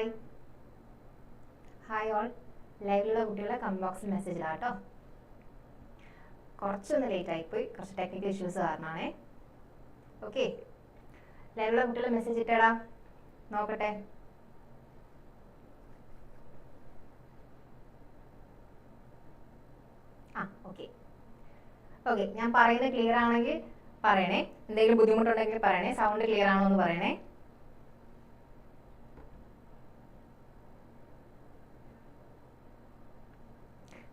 Hi hi all ലൈവിലുള്ള കുട്ടികളെ comment ബോക്സിൽ message ഇടാം കേട്ടോ. കുറച്ചൊന്ന് ലേറ്റ് ആയിപ്പോയി കുറച്ച് ടെക്നിക്കൽ ഇഷ്യൂസ് കാരണമാണേ ഓക്കെ ലൈവിലുള്ള കുട്ടികളെ മെസ്സേജ് ഇട്ടേടാ. നോക്കട്ടെ. ആ ഓക്കെ ഓക്കെ ഞാൻ പറയുന്നത് ക്ലിയർ ആണെങ്കിൽ പറയണേ. എന്തെങ്കിലും ബുദ്ധിമുട്ടുണ്ടെങ്കിൽ പറയണേ. സൗണ്ട് ക്ലിയർ ആണോ എന്ന് പറയണേ.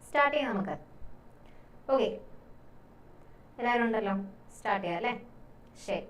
സ്റ്റാർട്ട് ചെയ്യാം നമുക്ക്. ഓക്കെ എല്ലാവരും ഉണ്ടല്ലോ? സ്റ്റാർട്ട് ചെയ്യാം അല്ലേ? ശരി.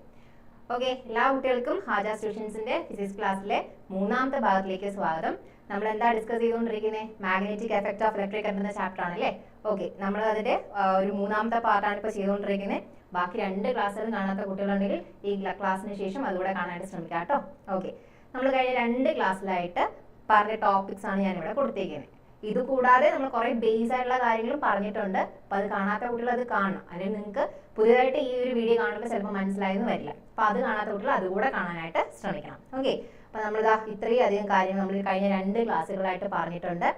ഓക്കെ എല്ലാ കുട്ടികൾക്കും ഹാജ ട്യൂഷൻസിന്റെ ഫിസിക്സ് ക്ലാസ്സിലെ മൂന്നാമത്തെ ഭാഗത്തിലേക്ക് സ്വാഗതം. നമ്മൾ എന്താ ഡിസ്കസ് ചെയ്തുകൊണ്ടിരിക്കുന്നത് magnetic effect of electric current എന്ന ചാപ്റ്റർ ആണ് അല്ലേ? ഓക്കെ നമ്മൾ അതിന്റെ ഒരു മൂന്നാമത്തെ പാർട്ടാണ് ഇപ്പോൾ ചെയ്തുകൊണ്ടിരിക്കുന്നത് ബാക്കി രണ്ട് ക്ലാസ്സുകളും കാണാത്ത കുട്ടികളുണ്ടെങ്കിൽ ഈ ക്ലാസ്സിന് ശേഷം അതുകൂടെ കാണാനായിട്ട് ശ്രമിക്കാം കേട്ടോ. ഓക്കെ നമ്മൾ കഴിഞ്ഞ രണ്ട് ക്ലാസ്സിലായിട്ട് പറഞ്ഞ ടോപ്പിക്സ് ആണ് ഞാനിവിടെ കൊടുത്തേക്കുന്നത് ഇത് കൂടാതെ നമ്മൾ കുറെ ബേസ് ആയിട്ടുള്ള കാര്യങ്ങളും പറഞ്ഞിട്ടുണ്ട്. അപ്പൊ അത് കാണാത്ത കുട്ടികൾ അത് കാണണം. അല്ലെങ്കിൽ നിങ്ങൾക്ക് പുതിയതായിട്ട് ഈ ഒരു വീഡിയോ കാണുമ്പോൾ ചിലപ്പോൾ മനസ്സിലായെന്ന് വരില്ല. അപ്പൊ അത് കാണാത്ത കുട്ടികൾ അതുകൂടെ കാണാനായിട്ട് ശ്രമിക്കണം. ഓക്കെ അപ്പൊ നമ്മളിതാ ഇത്രയും അധികം കാര്യങ്ങൾ നമ്മൾ കഴിഞ്ഞ രണ്ട് ക്ലാസ്സുകളായിട്ട് പറഞ്ഞിട്ടുണ്ട്.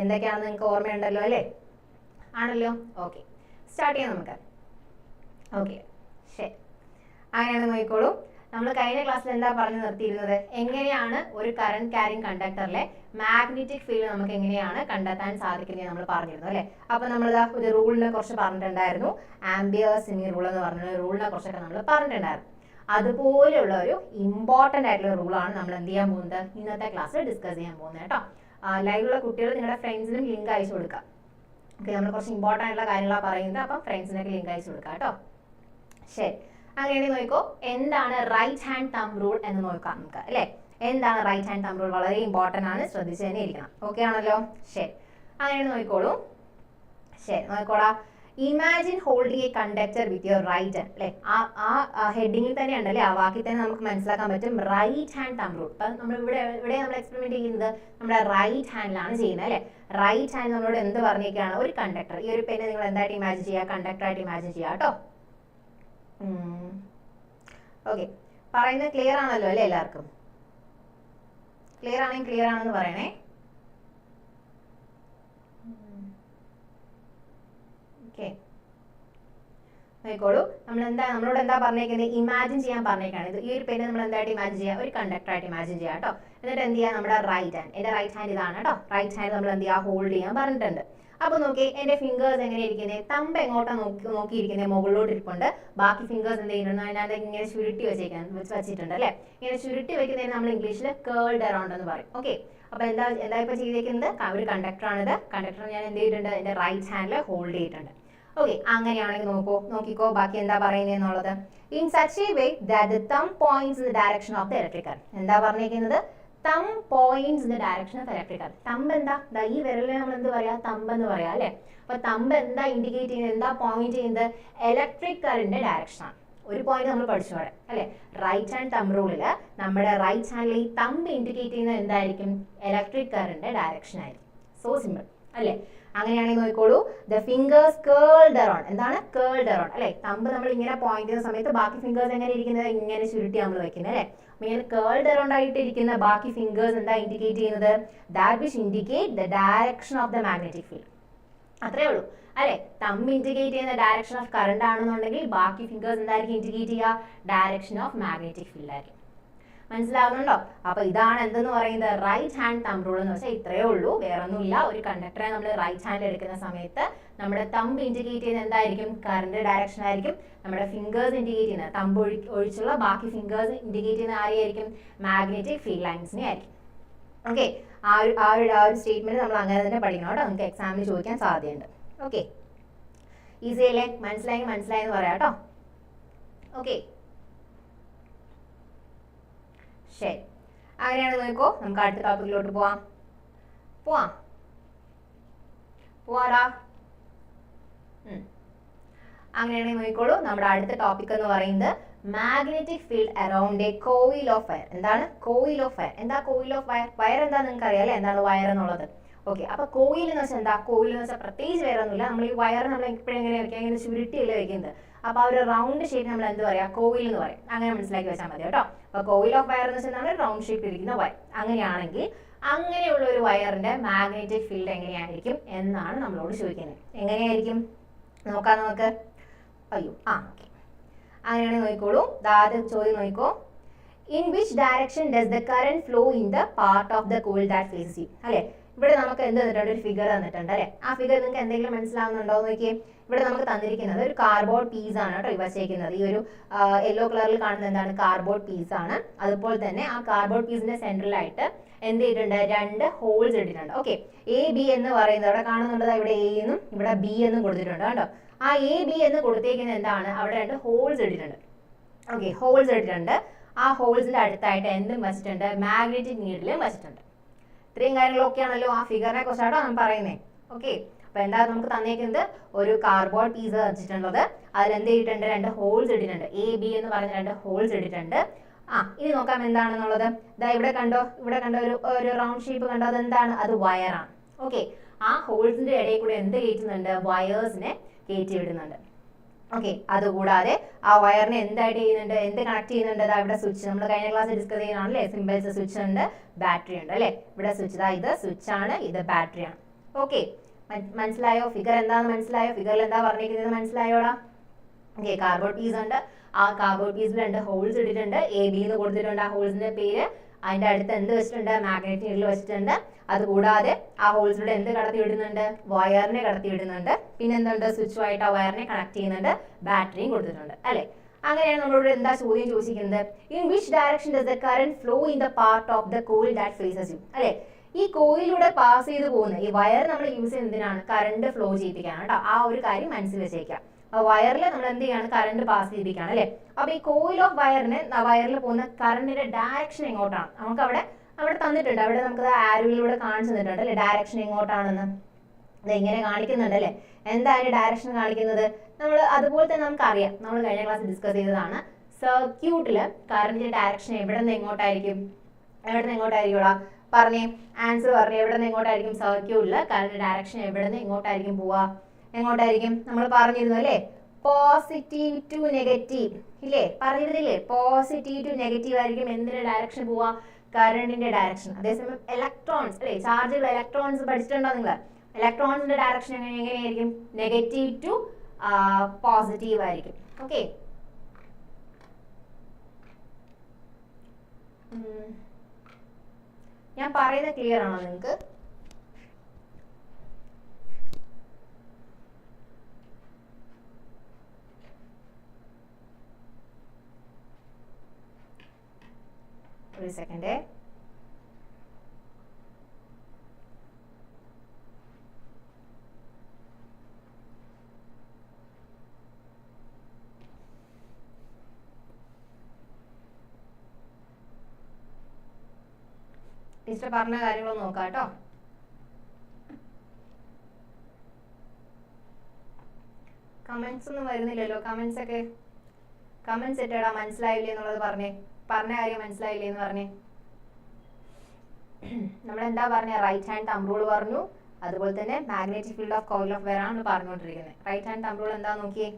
എന്തൊക്കെയാണെന്ന് നിങ്ങൾക്ക് ഓർമ്മയുണ്ടല്ലോ അല്ലേ? ആണല്ലോ? ഓക്കെ സ്റ്റാർട്ട് ചെയ്യാം നമുക്ക്. ഓക്കെ ശരി. അങ്ങനെയാണ് നോക്കിക്കോളൂ. നമ്മൾ കഴിഞ്ഞ ക്ലാസ്സിൽ എന്താ പറഞ്ഞു നിർത്തിയിരുന്നത്? എങ്ങനെയാണ് ഒരു കറണ്ട് കാരിങ് കണ്ടക്ടറിലെ മാഗ്നറ്റിക് ഫീൽഡ് നമുക്ക് എങ്ങനെയാണ് കണ്ടെത്താൻ സാധിക്കുന്നത് നമ്മൾ പറഞ്ഞിരുന്നു അല്ലേ? അപ്പൊ നമ്മൾ ഒരു റൂളിനെ കുറിച്ച് പറഞ്ഞിട്ടുണ്ടായിരുന്നു. ആംബിയർ സിമി റൂൾ എന്ന് പറഞ്ഞ റൂളിനെ കുറിച്ചൊക്കെ നമ്മൾ പറഞ്ഞിട്ടുണ്ടായിരുന്നു. അതുപോലെയുള്ള ഒരു ഇമ്പോർട്ടന്റ് ആയിട്ടുള്ള റൂളാണ് നമ്മൾ എന്ത് ചെയ്യാൻ പോകുന്നത്? ഇന്നത്തെ ക്ലാസ്സിൽ ഡിസ്കസ് ചെയ്യാൻ പോകുന്നത് കേട്ടോ. ലൈവിലുള്ള കുട്ടികൾ നിങ്ങളുടെ ഫ്രണ്ട്സിനും ലിങ്ക് അയച്ചു കൊടുക്കുക. ഓക്കെ നമ്മൾ കുറച്ച് ഇമ്പോർട്ടന്റ് ആയിട്ടുള്ള കാര്യങ്ങളാണ് പറയുന്നത്. അപ്പം ഫ്രണ്ട്സിനൊക്കെ ലിങ്ക് അയച്ചു കൊടുക്കുക കേട്ടോ. ശരി. അങ്ങനെയാണെങ്കിൽ നോക്കോ എന്താണ് റൈറ്റ് ഹാൻഡ് തം റൂൾ എന്ന് നോക്കാം നമുക്ക് അല്ലേ? എന്താണ് റൈറ്റ് ഹാൻഡ് തം റൂൾ വളരെ ഇമ്പോർട്ടന്റ് ആണ് ശ്രദ്ധിച്ചു തന്നെ ഇരിക്കണം. ഓക്കെ ആണല്ലോ? ശരി. അങ്ങനെ നോക്കിക്കോളൂ. ശരി നോക്കോളാ imagine holding a conductor with your right hand അല്ലെ? ആ ആ ഹെഡിങ്ങിൽ തന്നെ ഉണ്ടല്ലേ ആ വാക്കിൽ തന്നെ നമുക്ക് മനസ്സിലാക്കാൻ പറ്റും റൈറ്റ് ഹാൻഡ് തം റൂൾ ഇപ്പം നമ്മൾ ഇവിടെ ഇവിടെ നമ്മൾ എക്സ്പെരിമെന്റ് ചെയ്യുന്നത് നമ്മുടെ റൈറ്റ് ഹാൻഡിലാണ് ചെയ്യുന്നത് അല്ലേ? റൈറ്റ് ഹാൻഡ് നമ്മളോട് എന്ത് പറഞ്ഞേക്കാണ്? ഒരു കണ്ടക്ടർ ഈ ഒരു പെണ്ണ് നിങ്ങൾ എന്തായിട്ട് ഇമാജിൻ ചെയ്യുക? കണ്ടക്ടറായിട്ട് ഇമാജിൻ ചെയ്യുക കേട്ടോ? ഓക്കെ പറയുന്നത് ക്ലിയർ ആണല്ലോ അല്ലേ എല്ലാവർക്കും? ക്ലിയർ ആണെങ്കിൽ ക്ലിയർ ആണെന്ന് പറയണേ. നോക്കിക്കോളൂ. നമ്മൾ എന്താ നമ്മളോട് എന്താ പറഞ്ഞേക്കുന്നത്? ഇമാജിൻ ചെയ്യാൻ പറഞ്ഞേക്കാണ്. ഇത് ഈ ഒരു പേര് നമ്മൾ എന്തായിട്ട് ഇമാജിൻ ചെയ്യുക ഒരു കണ്ടക്ടർ ആയിട്ട് ഇമാജിൻ ചെയ്യുക കേട്ടോ. എന്നിട്ട് എന്ത് ചെയ്യാം? നമ്മുടെ റൈറ്റ് ഹാൻഡ് എന്റെ റൈറ്റ് ഹാൻഡ് ഇതാണ് കേട്ടോ. റൈറ്റ് ഹാൻഡ് നമ്മൾ എന്ത് ചെയ്യാം? ഹോൾഡ് ചെയ്യാൻ പറഞ്ഞിട്ടുണ്ട്. അപ്പൊ നോക്കി എന്റെ ഫിംഗേഴ്സ് എങ്ങനെ ഇരിക്കുന്നത് തമ്പ് എങ്ങോട്ടാ നോക്കി നോക്കിയിരിക്കുന്നത് മുകളിലോട്ട് ഇരിപ്പുണ്ട് ബാക്കി ഫിംഗേഴ്സ് എന്ത് ചെയ്യുന്നുണ്ട്? അതിനകത്ത് ഇങ്ങനെ ചുരുട്ടി വെച്ചേക്കാൻ വെച്ച് വെച്ചിട്ടുണ്ട് അല്ലെ? ഇങ്ങനെ ചുരുട്ടി വെക്കുന്നതിന് നമ്മൾ ഇംഗ്ലീഷിൽ കേൾഡ് അറൗണ്ട് എന്ന് പറയും. ഓക്കെ അപ്പൊ എന്താ എന്താ ഇപ്പൊ ചെയ്തേക്കുന്നത്? ഒരു കണ്ടക്ടർ ആണിത്. കണ്ടക്ടർ ഞാൻ എന്ത് ചെയ്തിട്ടുണ്ട്? എന്റെ റൈറ്റ് ഹാൻഡിൽ ഹോൾഡ് ചെയ്തിട്ടുണ്ട്. ഓക്കെ അങ്ങനെയാണെങ്കിൽ നോക്കൂ. നോക്കിക്കോ. ബാക്കി എന്താ പറയുന്നത് in such a way that the thumb points in the direction of the electric current എന്താ പറഞ്ഞേക്കുന്നത്? Thumb points in the direction of electric current thumb എന്താ? ഈ വിരലിനെ നമ്മൾ എന്ത് പറയാ? തമ്പ് എന്ന് പറയാ അല്ലെ? അപ്പൊ തമ്പ് എന്താ ഇൻഡിക്കേറ്റ് ചെയ്യുന്നത്? എന്താ പോയിന്റ് ചെയ്യുന്നത്? ഇലക്ട്രിക് കറന്റ് ഡയറക്ഷൻ ആണ്. ഒരു പോയിന്റ് നമ്മൾ പഠിച്ചോടെ അല്ലെ? റൈറ്റ് ഹാൻഡ് തമ്പ് റൂളിൽ നമ്മുടെ റൈറ്റ് ഹാൻഡിൽ ഈ തമ്പ് ഇൻഡിക്കേറ്റ് ചെയ്യുന്നത് എന്തായിരിക്കും? ഇലക്ട്രിക് കറന്റ് ഡയറക്ഷൻ ആയിരിക്കും. സോ സിമ്പിൾ അല്ലെ? അങ്ങനെയാണെങ്കിൽ നോക്കിക്കോളൂ. ദ ഫിംഗേഴ്സ് കേൾഡ് അറൗണ്ട് എന്താണ്? കേൾഡ് അറൗണ്ട് അല്ലെ? തമ്പ് നമ്മൾ ഇങ്ങനെ പോയിന്റ് ചെയ്യുന്ന സമയത്ത് ബാക്കി ഫിംഗേഴ്സ് എങ്ങനെ ഇരിക്കുന്നത്? ഇങ്ങനെ ചുരുട്ടി നമ്മൾ വെക്കുന്നത് അല്ലെ? ഇങ്ങനെ കേൾഡ് അറൗണ്ട് ആയിട്ട് ഇരിക്കുന്ന ബാക്കി ഫിംഗേഴ്സ് എന്താ ഇൻഡിക്കേറ്റ് ചെയ്യുന്നത്? That which indicate the direction of the magnetic field അത്രേ ഉള്ളൂ. അല്ലെ? തമ്മ് ഇൻഡിക്കേറ്റ് ചെയ്യുന്ന ഡയറക്ഷൻ ഓഫ് കറണ്ട് ആണെന്നുണ്ടെങ്കിൽ ബാക്കി ഫിംഗേഴ്സ് എന്തായിരിക്കും ഇൻഡിക്കേറ്റ് ചെയ്യുക? ഡയറക്ഷൻ ഓഫ് മാഗ്നറ്റിക് ഫീൽഡ് ആയിരിക്കും. മനസ്സിലാവുന്നുണ്ടോ? അപ്പൊ ഇതാണ് എന്തെന്ന് പറയുന്നത്? റൈറ്റ് ഹാൻഡ് തമ്പ് റൂൾ എന്ന് വെച്ചാൽ ഇത്രയേ ഉള്ളൂ. വേറൊന്നുമില്ല. ഒരു കണ്ടക്ടറെ നമ്മൾ റൈറ്റ് ഹാൻഡ് എടുക്കുന്ന സമയത്ത് നമ്മുടെ തമ്പ് ഇൻഡിക്കേറ്റ് ചെയ്യുന്ന എന്തായിരിക്കും? കറണ്ട് ഡയറക്ഷൻ ആയിരിക്കും. നമ്മുടെ ഫിംഗേഴ്സ് ഇൻഡിക്കേറ്റ് ചെയ്യുന്ന തമ്പ് ഒഴി ഒഴിച്ചുള്ള ബാക്കി ഫിംഗേഴ്സ് ഇൻഡിക്കേറ്റ് ചെയ്യുന്ന ആരെയായിരിക്കും? മാഗ്നറ്റിക് ഫീൽ ലൈൻസിനെ ആയിരിക്കും. ഓക്കെ ആ ഒരു ആ ഒരു ആ ഒരു സ്റ്റേറ്റ്മെന്റ് നമ്മൾ അങ്ങനെ തന്നെ പഠിക്കണം കേട്ടോ. നമുക്ക് എക്സാമിന് ചോദിക്കാൻ സാധ്യതയുണ്ട്. ഓക്കെ ഈസി അല്ലേ? മനസ്സിലായെങ്കിൽ മനസ്സിലായെന്ന് പറയാം കേട്ടോ. ഓക്കെ ശരി. അങ്ങനെയാണ് നോക്കോ നമുക്ക് അടുത്ത ടോപ്പിക്കിലോട്ട് പോവാം. പോവാം. പോവാറാ. അങ്ങനെയാണെങ്കിൽ നോക്കിക്കോളൂ. നമ്മുടെ അടുത്ത ടോപ്പിക് എന്ന് പറയുന്നത് magnetic field around a coil of wire എന്താണ്? കോയിൽ ഓഫ് വയർ എന്താ കോയിൽ ഓഫ് വയർ വയർ എന്താ നിങ്ങൾക്ക് അറിയാം അല്ലേ? എന്താണ് വയർ എന്നുള്ളത്? ഓക്കെ അപ്പൊ കോയിൽ എന്ന് വെച്ചാൽ എന്താ? കോയിൽ എന്ന് വെച്ചാൽ പ്രത്യേകിച്ച് വേറെ ഒന്നുമില്ല. നമ്മൾ ഈ വയർ നമ്മൾ എപ്പോഴും എങ്ങനെ വെക്കുക ഇങ്ങനെ ചുരുട്ടിയല്ലേ വെക്കുന്നത് അപ്പോൾ ആ ഒരു റൗണ്ട് ഷേപ്പ് നമ്മൾ എന്ത് പറയാം? കോയിൽ എന്ന് പറയും. അങ്ങനെ മനസ്സിലാക്കി വെച്ചാൽ മതി കേട്ടോ. അപ്പോൾ കോയിൽ ഓഫ് വയർ എന്ന് വെച്ചാൽ റൗണ്ട് ഷേപ്പ് ഇരിക്കുന്ന വയർ അങ്ങനെയാണെങ്കിൽ അങ്ങനെയുള്ള ഒരു വയറിന്റെ മാഗ്നറ്റിക് ഫീൽഡ് എങ്ങനെയായിരിക്കും എന്നാണ് നമ്മളോട് ചോദിക്കുന്നത്. എങ്ങനെയായിരിക്കും? നോക്കാം നമുക്ക്. അയ്യോ ആ ഓക്കെ അങ്ങനെയാണെങ്കിൽ നോക്കിക്കോളൂ. ആദ്യം ചോദ്യം നോക്കിക്കോ. In which direction does the current flow in the part of the coil that face you അല്ലെ? ഇവിടെ നമുക്ക് എന്ത് തന്നിട്ടുണ്ട്? ഒരു ഫിഗർ തന്നിട്ടുണ്ട് അല്ലെ? ആ ഫിഗർ നിങ്ങൾക്ക് എന്തെങ്കിലും മനസ്സിലാവുന്നുണ്ടോ നോക്കിയേ. ഇവിടെ നമുക്ക് തന്നിരിക്കുന്നത് ഒരു കാർബോർഡ് പീസ് ആണ് കേട്ടോ വച്ചേക്കുന്നത് ഈ ഒരു യെല്ലോ കളറിൽ കാണുന്ന എന്താണ്? കാർബോർഡ് പീസ് ആണ്. അതുപോലെ തന്നെ ആ കാർബോർഡ് പീസിന്റെ സെന്ററിലായിട്ട് എന്ത് ചെയ്തിട്ടുണ്ട്? രണ്ട് ഹോൾസ് ഇട്ടിട്ടുണ്ട്. ഓക്കെ എ ബി എന്ന് പറയുന്നത് അവിടെ കാണുന്നുണ്ട് ഇവിടെ എ എന്നും ഇവിടെ ബി എന്നും കൊടുത്തിട്ടുണ്ട് കേട്ടോ. ആ എ ബി എന്ന് കൊടുത്തേക്കുന്ന എന്താണ്? അവിടെ രണ്ട് ഹോൾസ് ഇട്ടിട്ടുണ്ട്. ഓക്കെ ഹോൾസ് ഇട്ടിട്ടുണ്ട്. ആ ഹോൾസിന്റെ അടുത്തായിട്ട് എന്തും വെച്ചിട്ടുണ്ട്? മാഗ്നറ്റിക് നീഡിലും വെച്ചിട്ടുണ്ട്. ഇത്രയും കാര്യങ്ങളൊക്കെയാണല്ലോ ആ ഫിഗറിനെ കുറിച്ചാണ് ഞാൻ പറയുന്നത് ഓക്കെ അപ്പൊ എന്താ നമുക്ക് തന്നേക്കുന്നത് ഒരു കാർബോർഡ് പീസ് വെച്ചിട്ടുള്ളത്. അതിൽ എന്ത് ചെയ്തിട്ടുണ്ട്? രണ്ട് ഹോൾസ് ഇട്ടിട്ടുണ്ട്. എ ബി എന്ന് പറഞ്ഞ രണ്ട് ഹോൾസ് ഇട്ടിട്ടുണ്ട്. ആ ഇനി നോക്കാം എന്താണെന്നുള്ളത്. ഇതാ ഇവിടെ കണ്ടോ? ഇവിടെ കണ്ടോ? ഒരു ഒരു റൗണ്ട് ഷേപ്പ് കണ്ടോ? അത് എന്താണ് അത് വയറാണ് ഓക്കെ ആ ഹോൾസിന്റെ ഇടയിൽ കൂടെ എന്ത് കയറ്റുന്നുണ്ട്? വയേഴ്സിനെ കയറ്റി വിടുന്നുണ്ട് ഓക്കെ അതുകൂടാതെ ആ വയറിനെ എന്തായിട്ട് ചെയ്യുന്നുണ്ട്? എന്ത് കണക്ട് ചെയ്യുന്നുണ്ട്? അതാ ഇവിടെ സ്വിച്ച് നമ്മൾ കഴിഞ്ഞ ക്ലാസ് ഡിസ്കസ് ചെയ്യുന്നതാണല്ലേ സിമ്പിൾസ് സ്വിച്ച് ഉണ്ട്. ബാറ്ററി ഉണ്ട് അല്ലേ? ഇവിടെ സ്വിച്ച് ഇതാ ഇത് സ്വിച്ച് ആണ്. ഇത് ബാറ്ററി ആണ്. ഓക്കെ മനസ്സിലായോ? ഫിഗർ എന്താന്ന് മനസ്സിലായോ? ഫിഗറിൽ എന്താ പറഞ്ഞിരിക്കുന്നത് മനസ്സിലായോടാ? ഓക്കെ കാർബോർഡ് പീസ് ഉണ്ട്. ആ കാർബോർഡ് പീസിൽ രണ്ട് ഹോൾസ് ഇട്ടിട്ടുണ്ട്. എ ബി എന്ന് കൊടുത്തിട്ടുണ്ട് ആ ഹോൾസിന്റെ പേര്. അതിന്റെ അടുത്ത് എന്ത് വെച്ചിട്ടുണ്ട്? മാഗ്നറ്റിക് നീഡിൽ വെച്ചിട്ടുണ്ട്. അതുകൂടാതെ ആ ഹോൾസിലൂടെ എന്ത് കടത്തി വിടുന്നുണ്ട് വയറിനെ കടത്തി വിടുന്നുണ്ട് പിന്നെ എന്തുണ്ട്? സ്വിച്ചുമായിട്ട് ആ വയറിനെ കണക്ട് ചെയ്യുന്നുണ്ട്. ബാറ്ററിയും കൊടുത്തിട്ടുണ്ട്. അല്ലെ? അങ്ങനെയാണ് നമ്മളോട് എന്താ ചോദ്യം ചോദിച്ചിരിക്കുന്നത്? In which direction does the current flow in the part of the coil that faces you അല്ലെ? ഈ കോയിലൂടെ പാസ് ചെയ്ത് പോകുന്ന ഈ വയർ നമ്മൾ യൂസ് ചെയ്യുന്നത് എന്തിനാണ്? കറണ്ട് ഫ്ലോ ചെയ്യിപ്പിക്കാണ് കേട്ടോ. ആ ഒരു കാര്യം മനസ്സിൽ വെച്ചേക്കാം വയറിൽ നമ്മൾ എന്ത് ചെയ്യാണ് കറണ്ട് പാസ് ചെയ്യിപ്പിക്കുകയാണ് അല്ലെ? അപ്പൊ ഈ കോയിൽ ഓഫ് വയറിന് വയറിൽ പോകുന്ന കറണ്ടിന്റെ ഡയറക്ഷൻ എങ്ങോട്ടാണ്? നമുക്ക് അവിടെ അവിടെ തന്നിട്ടുണ്ട് അവിടെ നമുക്ക് ആരോയിലൂടെ കാണിച്ചു തന്നിട്ടുണ്ട് അല്ലെ? ഡയറക്ഷൻ എങ്ങോട്ടാണെന്ന്. ഇങ്ങനെ കാണിക്കുന്നുണ്ട് അല്ലെ? എന്താ അതിന്റെ ഡയറക്ഷൻ കാണിക്കുന്നത്? നമ്മൾ അതുപോലെ തന്നെ നമുക്ക് അറിയാം നമ്മൾ കഴിഞ്ഞ ക്ലാസ് ഡിസ്കസ് ചെയ്തതാണ്. സർക്യൂട്ടിൽ കറണ്ടിന്റെ ഡയറക്ഷൻ എവിടെ നിന്ന് എങ്ങോട്ടായിരിക്കും? എവിടെ നിന്ന് എങ്ങോട്ടായിരിക്കും പറഞ്ഞേ ആൻസർ പറഞ്ഞേ എവിടെ നിന്ന് എങ്ങോട്ടായിരിക്കും സർക്യൂ ഉള്ള കാരണം ഡയറക്ഷൻ എവിടെ നിന്ന് എങ്ങോട്ടായിരിക്കും പോവാ എങ്ങോട്ടായിരിക്കും? നമ്മൾ പറഞ്ഞിരുന്നു അല്ലേ? പോസിറ്റീവ് ടു നെഗറ്റീവ് ഇല്ലേ? പറഞ്ഞിരുന്നില്ലേ? പോസിറ്റീവ് ടു നെഗറ്റീവ് ആയിരിക്കും എന്തിന്റെ ഡയറക്ഷൻ പോവാ കറണ്ടിന്റെ ഡയറക്ഷൻ അതേസമയം ഇലക്ട്രോൺസ് അല്ലേ? ചാർജുകൾ ഇലക്ട്രോൺസ് പഠിച്ചിട്ടുണ്ടോ നിങ്ങൾ? ഇലക്ട്രോൺസിന്റെ ഡയറക്ഷൻ എങ്ങനെയായിരിക്കും? നെഗറ്റീവ് ടു പോസിറ്റീവ് ആയിരിക്കും. ഓക്കെ ഞാൻ പറയുന്നത് ക്ലിയർ ആണോ നിങ്ങൾക്ക് ഒരു സെക്കൻഡ് ടീച്ചർ പറഞ്ഞ കാര്യങ്ങൾ നോക്കാം കേട്ടോ. കമന്റ്സ് ഒന്നും വരുന്നില്ലല്ലോ. കമന്റ്സ് ഒക്കെ കമന്റ്സ് ഇട്ടടാ മനസ്സിലായില്ലേ എന്നുള്ളത് പറഞ്ഞേ. പറഞ്ഞ കാര്യം മനസ്സിലായില്ലേ എന്ന് പറഞ്ഞേ. നമ്മൾ എന്താ പറഞ്ഞ? റൈറ്റ് ഹാൻഡ് തമ്പ് റൂൾ പറഞ്ഞു. അതുപോലെ തന്നെ magnetic field of coil of wire ആണ് പറഞ്ഞുകൊണ്ടിരിക്കുന്നത്. റൈറ്റ് ഹാൻഡ് തമ്പ് റൂൾ എന്താ നോക്കിയേ.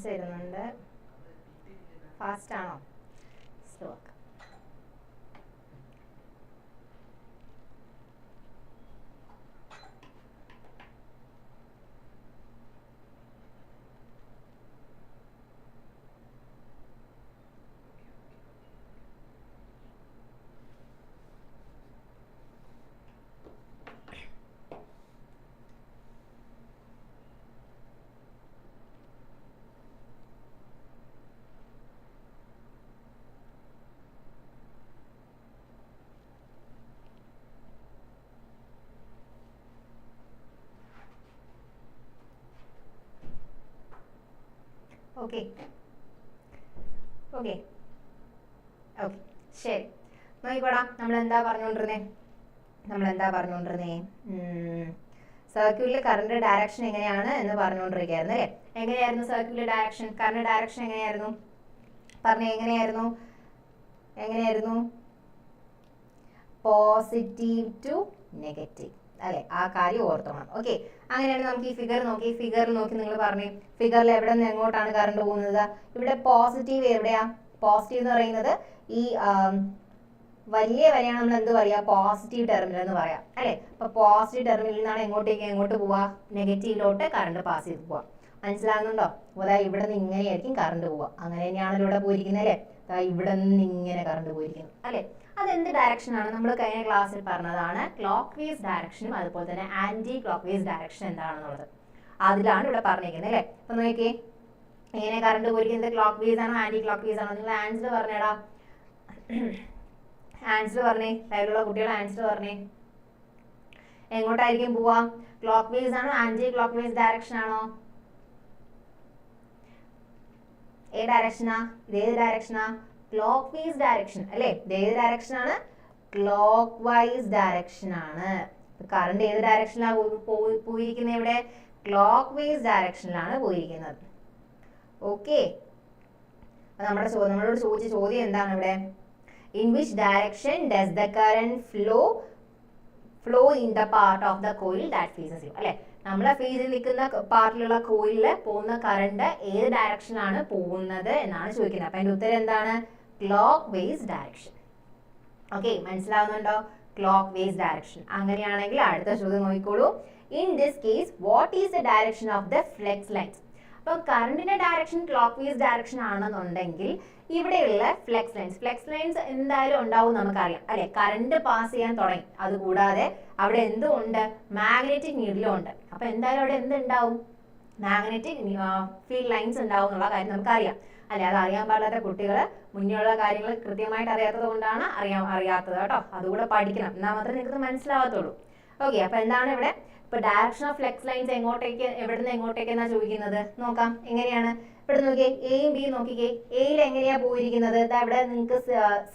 കമൻസ് വരുന്നുണ്ട് ഫാസ്റ്റ് ആണോ സ്ലോ ആക്കാം ഓക്കെ ഓക്കെ ഓക്കെ ശരി. നോക്കിക്കോടാ. നമ്മൾ എന്താ പറഞ്ഞുകൊണ്ടിരുന്നേ നമ്മൾ എന്താ പറഞ്ഞുകൊണ്ടിരുന്നേ സർക്യൂളിൽ കറണ്ട് ഡയറക്ഷൻ എങ്ങനെയാണ് എന്ന് പറഞ്ഞുകൊണ്ടിരിക്കുകയായിരുന്നു അല്ലേ? എങ്ങനെയായിരുന്നു സർക്യൂട്ടിലെ ഡയറക്ഷൻ കറണ്ട് ഡയറക്ഷൻ എങ്ങനെയായിരുന്നു? പറഞ്ഞ എങ്ങനെയായിരുന്നു? എങ്ങനെയായിരുന്നു? പോസിറ്റീവ് ടു നെഗറ്റീവ് അല്ലെ? ആ കാര്യം ഓർത്തോണം. ഓക്കെ അങ്ങനെയാണ് നമുക്ക് ഈ ഫിഗർ നോക്കി. ഫിഗർ നോക്കി നിങ്ങൾ പറഞ്ഞു. ഫിഗറിൽ എവിടെ നിന്ന് എങ്ങോട്ടാണ് കറണ്ട് പോകുന്നത്? ഇവിടെ പോസിറ്റീവ് എവിടെയാ? പോസിറ്റീവ് എന്ന് പറയുന്നത് ഈ വലിയ വരെയാണ് നമ്മൾ എന്ത് പറയാ? പോസിറ്റീവ് ടെർമിനൽ എന്ന് പറയാം. അല്ലെ? അപ്പൊ പോസിറ്റീവ് ടെർമിനലിൽ നിന്നാണ് എങ്ങോട്ടേക്ക് എങ്ങോട്ട് പോവാ? നെഗറ്റീവിലോട്ട് കറണ്ട് പാസ് ചെയ്ത് പോവാ. മനസ്സിലാകുന്നുണ്ടോ? അതായത് ഇവിടെ നിന്ന് ഇങ്ങനെയായിരിക്കും കറണ്ട് പോവുക അങ്ങനെ തന്നെയാണല്ലോ ഇവിടെ പോയിരിക്കുന്നത് അല്ലേ? ഇവിടെ നിന്ന് ഇങ്ങനെ കറണ്ട് പോയിരിക്കുന്നു. അല്ലേ? അതെന്ത് ഡയറക്ഷനാണ് നമ്മൾ കഴിഞ്ഞ ക്ലാസ്സിൽ പറഞ്ഞതാണ് ക്ലോക്ക് വേസ് ഡയറക്ഷനും അതുപോലെ തന്നെ ആന്റി ക്ലോക്ക് വേസ് ഡയറക്ഷൻ എന്താണെന്നുള്ളത്. അതിലാണ് ഇവിടെ പറഞ്ഞിരിക്കുന്നത് അല്ലേ? അപ്പൊ നോക്കിയേ. എങ്ങനെ കറണ്ട് പോയിരിക്കുന്നത് ക്ലോക്ക് വേസ് ആണോ ആന്റി ക്ലോക്ക് വേസ് ആണോ? നിങ്ങൾ ആൻസർ പറഞ്ഞേടാ. ആൻസർ പറഞ്ഞേ. ലൈവിലുള്ള കുട്ടികൾ ആൻസർ പറഞ്ഞേ. എങ്ങോട്ടായിരിക്കും പോവാ? ക്ലോക്ക് വേസ് ആണോ ആന്റി ക്ലോക്ക് വേസ് ഡയറക്ഷൻ ആണോ ഏത് ഡയറക്ഷനാ ഇത് ഏത് ഡയറക്ഷനാ ക്ലോക്ക് വൈസ് ഡയറക്ഷൻ അല്ലേ ഏത് ഡയറക്ഷൻ ആണ്? ക്ലോക്ക് വൈസ് ഡയറക്ഷൻ ആണ് കറണ്ട് ഏത് ഡയറക്ഷനിലാണ് പോയിരിക്കുന്നത് ഇവിടെ? ക്ലോക്ക് വൈസ് ഡയറക്ഷനിലാണ് പോയിരിക്കുന്നത്. ഓക്കെ നമ്മുടെ നമ്മളോട് ചോദിച്ച ചോദ്യം എന്താണ് ഇവിടെ? In which direction does the current flow flow in the part of the coil that faces you അല്ലെ? നമ്മളെ ഫേസിൽ നിൽക്കുന്ന പാർട്ടിലുള്ള കോയിലിൽ പോകുന്ന കറണ്ട് ഏത് ഡയറക്ഷനാണ് പോകുന്നത് എന്നാണ് ചോദിക്കുന്നത്. അപ്പൊ അതിന്റെ ഉത്തരം എന്താണ്? ക്ലോക്ക് വേസ് ഡയറക്ഷൻ ഓക്കെ മനസ്സിലാവുന്നുണ്ടോ? ക്ലോക്ക് വേസ് ഡയറക്ഷൻ അങ്ങനെയാണെങ്കിൽ അടുത്ത ചോദ്യം നോക്കിക്കോളൂ. In this case what is the direction of the flux lines അപ്പൊ കറണ്ടിന്റെ ഡയറക്ഷൻ ക്ലോക്ക് വേസ് ഡയറക്ഷൻ ആണെന്നുണ്ടെങ്കിൽ ഇവിടെയുള്ള ഫ്ലെക്സ് ലൈൻസ് ഫ്ലെക്സ് ലൈൻസ് എന്തായാലും ഉണ്ടാവും നമുക്കറിയാം. അല്ലെ? കറണ്ട് പാസ് ചെയ്യാൻ തുടങ്ങി. അതുകൂടാതെ അവിടെ എന്തും ഉണ്ട് മാഗ്നറ്റിക് നീഡിലും ഉണ്ട്. അപ്പൊ എന്തായാലും അവിടെ എന്തുണ്ടാവും? മാഗ്നറ്റിക് ഫീൽഡ് ലൈൻസ് ഉണ്ടാവും എന്നുള്ള കാര്യം നമുക്കറിയാം. അല്ലെ? അത് അറിയാൻ പാടില്ലാത്ത കുട്ടികൾ മുന്നേയുള്ള കാര്യങ്ങൾ കൃത്യമായിട്ട് അറിയാത്തത് കൊണ്ടാണ് അറിയാൻ അറിയാത്തത് കേട്ടോ. അതുകൂടെ പഠിക്കണം. എന്നാൽ മാത്രമേ നിങ്ങൾക്ക് മനസ്സിലാവത്തുള്ളൂ. ഓക്കെ അപ്പൊ എന്താണ് ഇവിടെ? ഇപ്പൊ ഡയറക്ഷൻ ഓഫ് ഫ്ലെക്സ് ലൈൻസ് എങ്ങോട്ടേക്ക് എവിടുന്ന് എങ്ങോട്ടേക്ക് എന്നാ ചോദിക്കുന്നത്? നോക്കാം. എങ്ങനെയാണ്? ഇവിടെ നോക്കിയേ. എയും ബിയും നോക്കിക്കേ. എയിൽ എങ്ങനെയാ പോയിരിക്കുന്നത്? ദാ ഇവിടെ നിങ്ങൾക്ക്